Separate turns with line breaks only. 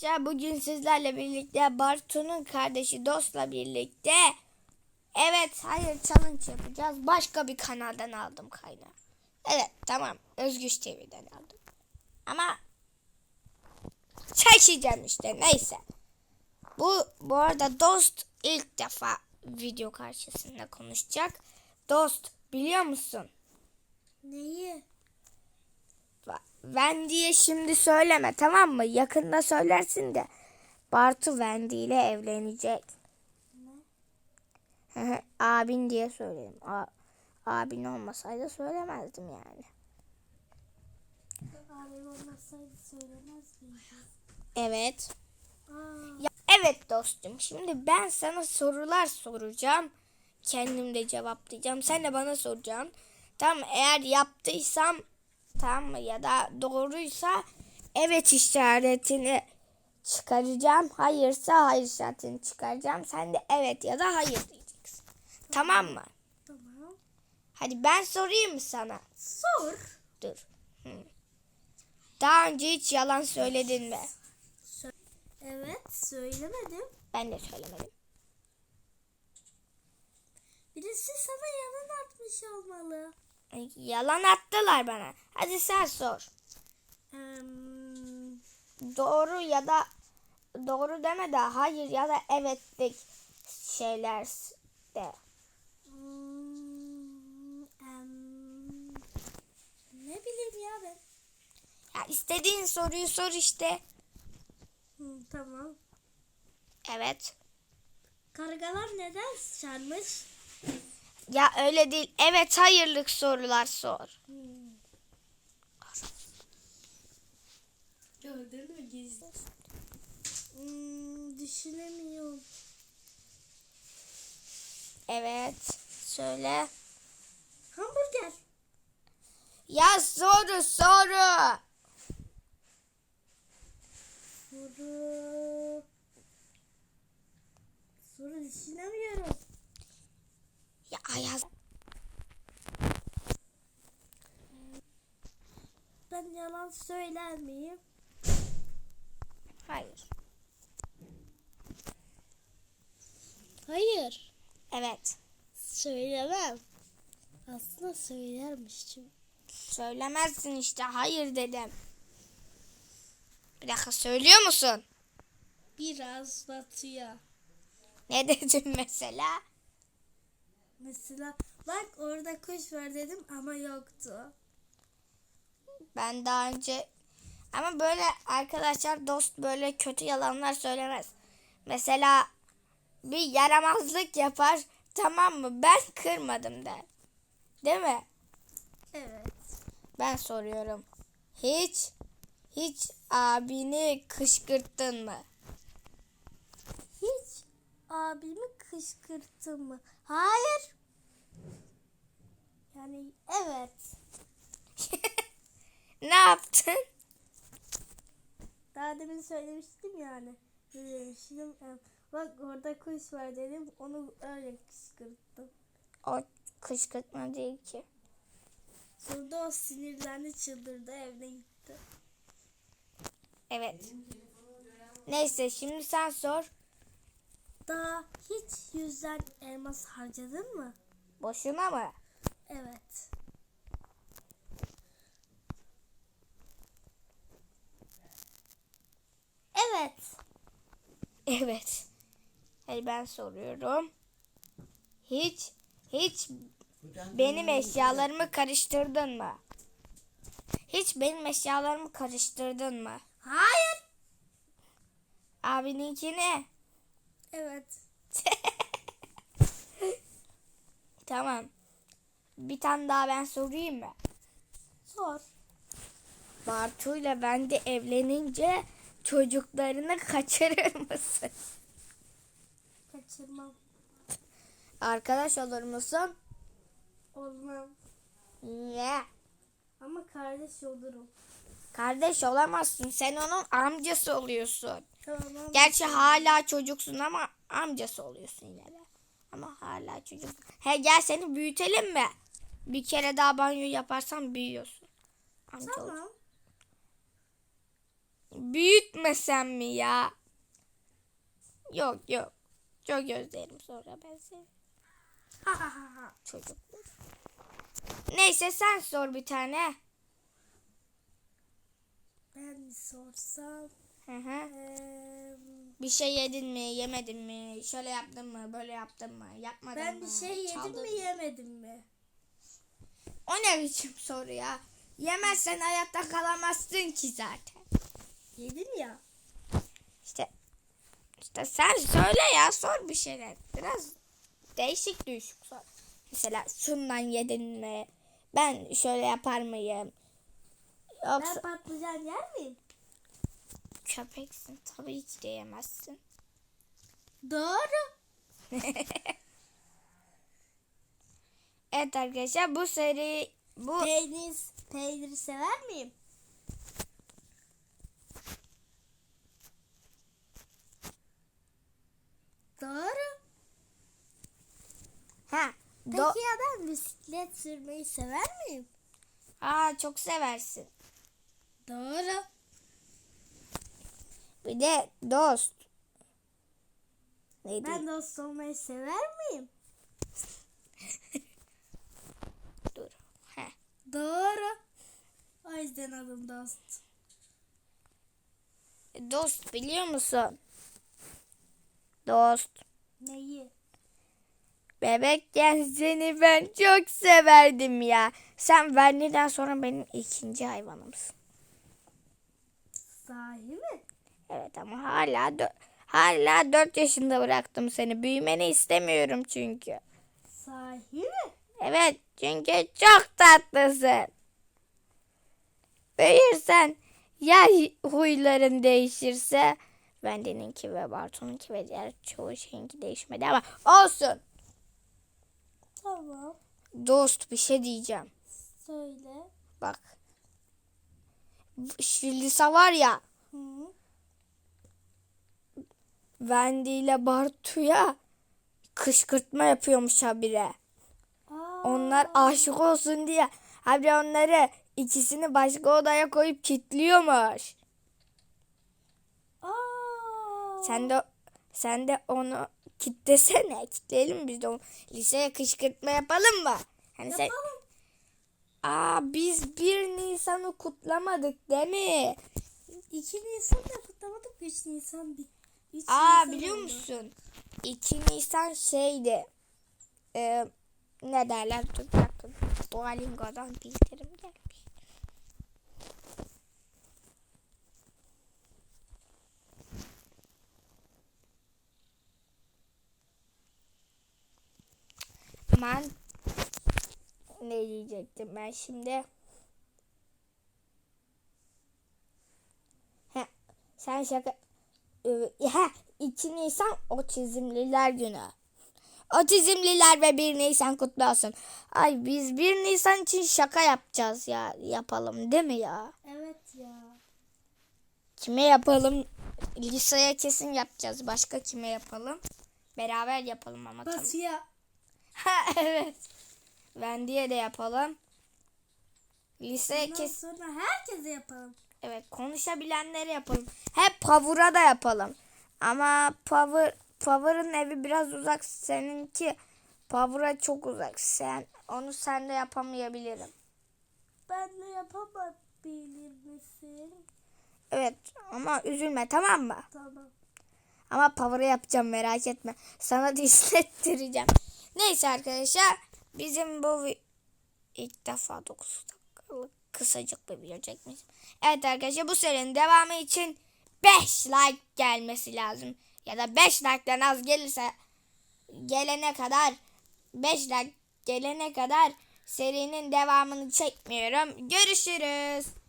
Arkadaşlar bugün sizlerle birlikte Bartu'nun kardeşi Dost'la birlikte Evet hayır challenge yapacağız. Başka bir kanaldan aldım kaynağı. Evet tamam Özgüç TV'den aldım. Ama çekeceğim işte neyse. Bu bu arada Dost ilk defa video karşısında konuşacak. Dost biliyor musun?
Neyi?
Wendy'ye şimdi söyleme tamam mı? Yakında söylersin de. Bartu Wendy ile evlenecek. Abin diye söyledim. A abin olmasaydı söylemezdim yani.
Abim olmasaydı?
Evet.
Aa,
Ya, evet dostum. Şimdi ben sana sorular soracağım. Kendim de cevaplayacağım. Sen de bana soracaksın. Tamam eğer yaptıysam tamam mı ya da doğruysa evet işaretini çıkaracağım. Hayırsa hayır işaretini çıkaracağım. Sen de evet ya da hayır diyeceksin. Tamam mı?
tamam.
Hadi ben sorayım mı sana?
Sor.
Dur. Hı. Daha önce hiç yalan söyledin mi?
Evet söylemedim.
Ben de söylemedim.
Birisi sana yalan atmış olmalı.
Yalan attılar bana. Hadi sen sor.
Hmm,
Doğru ya da doğru deme de hayır ya da evetlik şeyler de.
hmm, ne bileyim ya ben.
Ya istediğin soruyu sor işte.
Hı, tamam.
Evet.
Kargalar neden sıçarmış?
Ya öyle değil. Evet hayırlık sorular sor.
Hmm. Gördün mü gizli? Hmm, düşünemiyorum.
Evet. Söyle.
Hamburger.
Ya soru soru.
Soru. Soru düşünemiyorum.
Ya Ayaz.
Ben yalan söyler miyim?
Hayır.
Hayır.
Evet.
Söylemem. Aslında söylermişim.
Söylemezsin işte. Hayır dedim. Bir dakika söylüyor musun?
Biraz batıyor.
Ne dedim mesela?
Mesela bak orada kuş var dedim ama yoktu.
Ben daha önce ama böyle arkadaşlar dost böyle kötü yalanlar söylemez. Mesela bir yaramazlık yapar tamam mı ben kırmadım der. Değil mi?
Evet.
Ben soruyorum. Hiç hiç abini kışkırttın mı?
Abimi kışkırttın mı? Hayır. Yani evet.
ne yaptın?
Daha demin söylemiştim yani. Demiştim. e, Bak orada kuş var dedim. Onu öyle kışkırttım.
O kışkırtma değil ki.
Sonra o sinirlendi çıldırdı evine gitti.
Evet. Neyse şimdi sen sor.
Daha hiç yüzden elmas harcadın mı?
Boşuna mı?
Evet. Evet.
Evet. Hadi ben soruyorum. Hiç hiç benim eşyalarımı karıştırdın mı? Hiç benim eşyalarımı karıştırdın mı?
Hayır.
Abininkini.
Evet.
Tamam. Bir tane daha ben sorayım mı?
Sor.
Bartu'yla ben de evlenince çocuklarını kaçırır mısın?
Kaçırmam.
Arkadaş olur musun?
Olmam.
Niye?
Ama kardeş olurum.
Kardeş olamazsın. Sen onun amcası oluyorsun.
Tamam.
Gerçi hala çocuksun ama amcası oluyorsun yine de. Ama hala çocuk. He gel seni büyütelim mi? Bir kere daha banyo yaparsan büyüyorsun. Amca.
Tamam.
büyütmesem mi ya? Yok yok. Çok özlerim sonra ben seni.
Ha ha ha ha.
Çocuk. Neyse sen sor bir tane.
Ben sorsam.
Hı hı. Bir şey yedin mi, yemedin mi? Şöyle yaptın mı, böyle yaptın mı? Yapmadın
ben
mı?
bir şey yedim
çaldın
mi
mı?
yemedim mi?
O ne biçim soru ya? Yemezsen hayatta kalamazsın ki zaten.
Yedim ya.
İşte işte sen söyle ya sor bir şeyler. Biraz değişik düşük sor. Mesela şundan yedin mi? Ben şöyle yapar mıyım? Yoksa
Ben patlıcan yer miyim?
Köpeksin tabii ki de yemezsin.
Doğru.
Evet arkadaşlar bu seri bu
Peynir, peyniri sever miyim? Doğru.
ha
Peki
do
ya ben bisiklet sürmeyi sever miyim?
Aa çok seversin.
Doğru.
Bir de dost. Neydi?
Ben dost olmayı sever miyim?
Dur. Heh.
Doğru. O yüzden adım dost.
Dost biliyor musun? Dost.
Neyi?
Bebekken seni ben çok severdim ya. Sen Verni'den sonra benim ikinci hayvanımsın.
Sahi?
Evet ama hala hala 4 yaşında bıraktım seni. Büyümeni istemiyorum çünkü.
Sahi mi?
Evet çünkü çok tatlısın. Büyürsen ya huyların değişirse bendeninki ve Bartu'nunki ve diğer çoğu şeyinki değişmedi ama olsun.
Tamam.
Dost bir şey diyeceğim.
Söyle.
Bak. Şu Lisa var ya
Hı.
Wendy ile Bartu'ya kışkırtma yapıyormuş habire.
Aa,
Onlar aşık olsun diye habire onları ikisini başka odaya koyup kilitliyormuş.
Aa.
Sen de sen de onu kitlesene. Kitleyelim biz de onu. Liseye kışkırtma yapalım mı? Hani sen. Aa biz 1 Nisan'ı kutlamadık değil mi?
2 Nisan'da kutlamadık. 3 Nisan bir. 3
Aa biliyor
oldu.
musun? 2 Nisan şeydi. Ee, ne derler? Dur dakika. Duolingo'dan bildirim gelmiş. Ben ne diyecektim ben şimdi? Heh, sen şaka... Ee, Ha, 2 Nisan Otizmliler Günü. Otizmliler ve 1 Nisan kutlu olsun. Ay biz 1 Nisan için şaka yapacağız ya. Yapalım değil mi ya?
Evet ya.
Kime yapalım? Lisa'ya kesin yapacağız. Başka kime yapalım? Beraber yapalım ama tamam.
Basıya.
Ha evet. Wendy'ye de yapalım. Liseye
Ondan
kes
sonra herkese yapalım.
Evet konuşabilenleri yapalım. Hep Power'a da yapalım. Ama Power Power'ın evi biraz uzak. Seninki Power'a çok uzak. Sen onu sen de yapamayabilirim.
Ben de yapabilir misin?
Evet ama üzülme tamam mı?
Tamam.
Ama Power'a yapacağım merak etme. Sana da hissettireceğim. Neyse arkadaşlar bizim bu ilk defa 9 dakikalık kısacık bir video çekmişim. Evet arkadaşlar bu serinin devamı için 5 like gelmesi lazım. Ya da 5 like'dan az gelirse gelene kadar 5 like gelene kadar serinin devamını çekmiyorum. Görüşürüz.